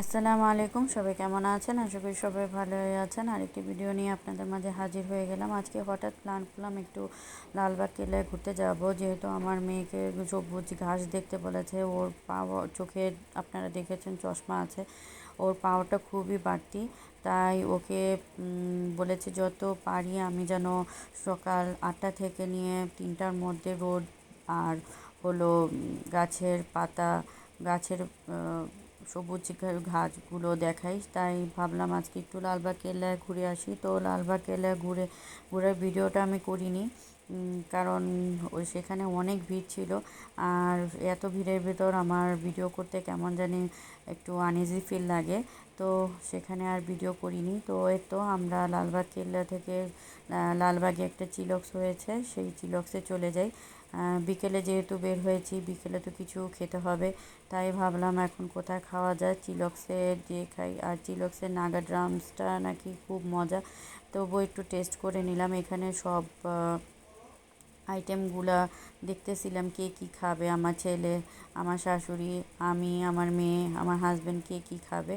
আসসালামু আলাইকুম, সবাই কেমন আছেন? আশা করি সবাই ভালোই আছেন। আরেকটি ভিডিও নিয়ে আপনাদের মাঝে হাজির হয়ে গেলাম। আজকে হঠাৎ প্ল্যান করলাম একটু লালবাগ কেল্লায় ঘুরতে যাব। যেহেতু আমার মেয়েকে সবুজ ঘাস দেখতে বলেছে, ওর পা চোখে আপনারা দেখেছেন, চশমা আছে। ওর পাওয়াটা খুবই বাড়তি, তাই ওকে বলেছে যত পারি আমি যেন সকাল আটটা থেকে নিয়ে তিনটার মধ্যে রোদ আর হলো গাছের পাতা, গাছের সবুজ ঘাসগুলো দেখাই। তাই ভাবলাম আজকে একটু লালবাগ কেল্লায় ঘুরে আসি। তো লালবাগ কেল্লায় ঘুরে ঘুরে ভিডিওটা আমি করিনি। কারণ ওই সেখানে অনেক ভিড় ছিল। আর এত ভিড়ের ভেতর আমার ভিডিও করতে কেমন জানি একটু আনইজি ফিল লাগে। তো সেখানে আর ভিডিও করিনি। তো এই তো আমরা লালবাগ কেল্লা থেকে লালবাগে একটা চিলক্স হয়েছে। সেই চিলক্সে চলে যাই। বিকেলে যেহেতু বের হয়েছি, বিকেলে তো কিছু খেতে হবে। তাই ভাবলাম এখন কোথায় খাওয়া যায়? চিলক্সে দিয়ে খাই। আর চিলক্সের নাগা ড্রামসটা নাকি খুব মজা। তবুও একটু টেস্ট করে নিলাম। এখানে সব আইটেমগুলা দেখতেছিলাম, কে কি খাবে? আমার ছেলে, আমার শাশুড়ি, আমি, আমার মেয়ে, আমার হাজব্যান্ড কে কি খাবে?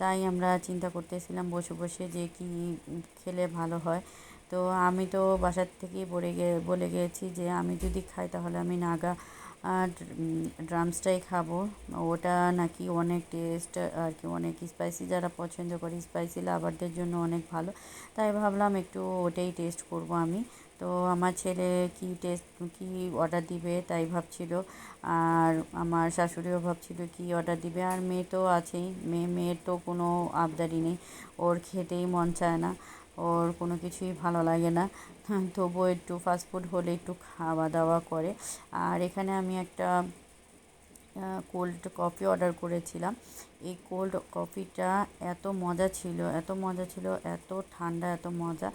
তাই আমরা চিন্তা করতেছিলাম বসে বসে যে কি খেলে ভালো হয়। তো আমি তো বাসার থেকেই বলে গে, বলে গিয়েছি যে আমি যদি খাই তাহলে আমি নাগা ড্রামসটাই খাব। ওটা নাকি অনেক টেস্ট আর কি অনেক স্পাইসি যারা পছন্দ করে স্পাইসি লাভারদের জন্য অনেক ভালো। তাই ভাবলাম একটু ওটাই টেস্ট করব আমি। তো আমার ছেলে কি টেস্ট কি অর্ডার দিবে তাই ভাবছিল। আর আমার শাশুড়িও ভাবছিল কি অর্ডার দিবে। আর মেয়ে তো আছেই। মেয়ে, মেয়ের তো কোনো আবদারি নেই। ওর খেতেই মন চায় না। ওর কোনো কিছুই ভালো লাগে না। তবুও একটু ফাস্টফুড হলে একটু খাওয়া দাওয়া করে। আর এখানে আমি একটা কোল্ড কফি অর্ডার করেছিলাম। এই কোল্ড কফিটা এত মজা ছিল, এত মজা ছিল, এত ঠান্ডা, এত মজা।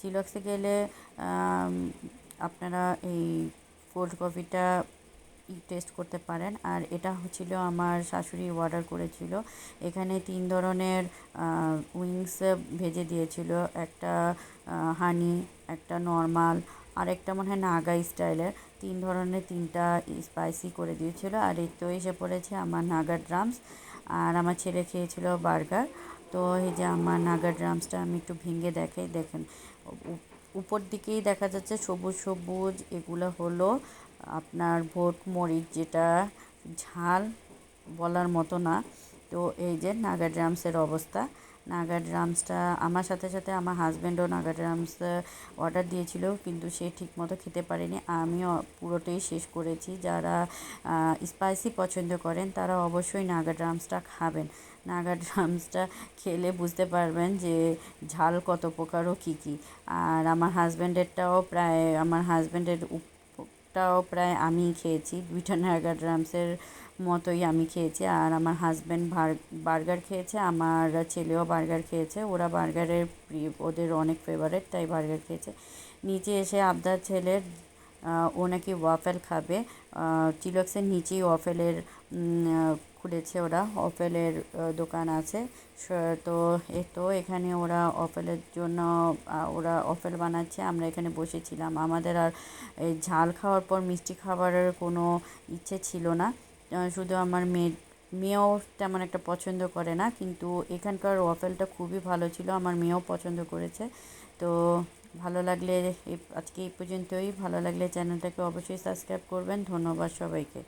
চিলক্সে গেলে আপনারা এই কোল্ড কফিটা টেস্ট করতে পারেন। আর এটা হচ্ছিল আমার শাশুড়ি অর্ডার করেছিল। এখানে তিন ধরনের উইংস ভেজে দিয়েছিল। একটা হানি একটা নর্মাল আর একটা মনে হয় নাগা স্টাইলের তিন ধরনের তিনটা স্পাইসি করে দিয়েছিল। আর এই তো এসে পড়েছে আমার নাগা ড্রামস আর আমার ছেলে খেয়েছিল বার্গার তো এই যে আমার নাগা ড্রামসটা আমি একটু ভেঙে দেখাই, দেখেন। উপর দিকেই দেখা যাচ্ছে সবুজ সবুজ, এগুলো হলো আপনার ভোট মরিচ যেটা ঝাল বলার মতো না। তো এই যে নাগা ড্রামসের অবস্থা। নাগা ড্রামসটা আমার সাথে সাথে আমার হাজব্যান্ডও নাগা ড্রামস অর্ডার দিয়েছিল, কিন্তু সে ঠিকমতো খেতে পারেনি। আমিও পুরোটাই শেষ করেছি। যারা স্পাইসি পছন্দ করেন, তারা অবশ্যই নাগা ড্রামসটা খাবেন। নাগা ড্রামসটা খেলে বুঝতে পারবেন যে ঝাল কত প্রকার ও কী কী। আর আমার হাজব্যান্ডেরটাও প্রায়, আমার হাজব্যান্ডের টাও প্রায় আমি খেয়েছি। দুইটা নার্গার ড্রামসের মতোই আমি খেয়েছি। আর আমার হাজব্যান্ড বার্গার খেয়েছে, আমার ছেলেও বার্গার খেয়েছে। ওরা বার্গারের ওদের অনেক ফেভারেট তাই বার্গার খেয়েছে। নিচে এসে আবদার ছেলের ও নাকি ওয়াফেল খাবে। চিলক্সের নিচেই ওয়াফেলের খুলেছে ওরা অফেলের দোকান আছে। তো, এ, তো এখানে ওরা অফেলের জন্য ওরা অফেল বানাচ্ছে, আমরা এখানে বসেছিলাম। আমাদের আর এই ঝাল খাওয়ার পর মিষ্টি খাবারের কোনো ইচ্ছে ছিল না। শুধু আমার মেয়ে, মেয়েও তেমন একটা পছন্দ করে না, কিন্তু এখানকার ওয়াফেলটা খুবই ভালো ছিল, আমার মেয়েও পছন্দ করেছে। তো, ভালো লাগলে আজকে এই পর্যন্তই। ভালো লাগলে চ্যানেলটাকে অবশ্যই সাবস্ক্রাইব করবেন। ধন্যবাদ সবাইকে।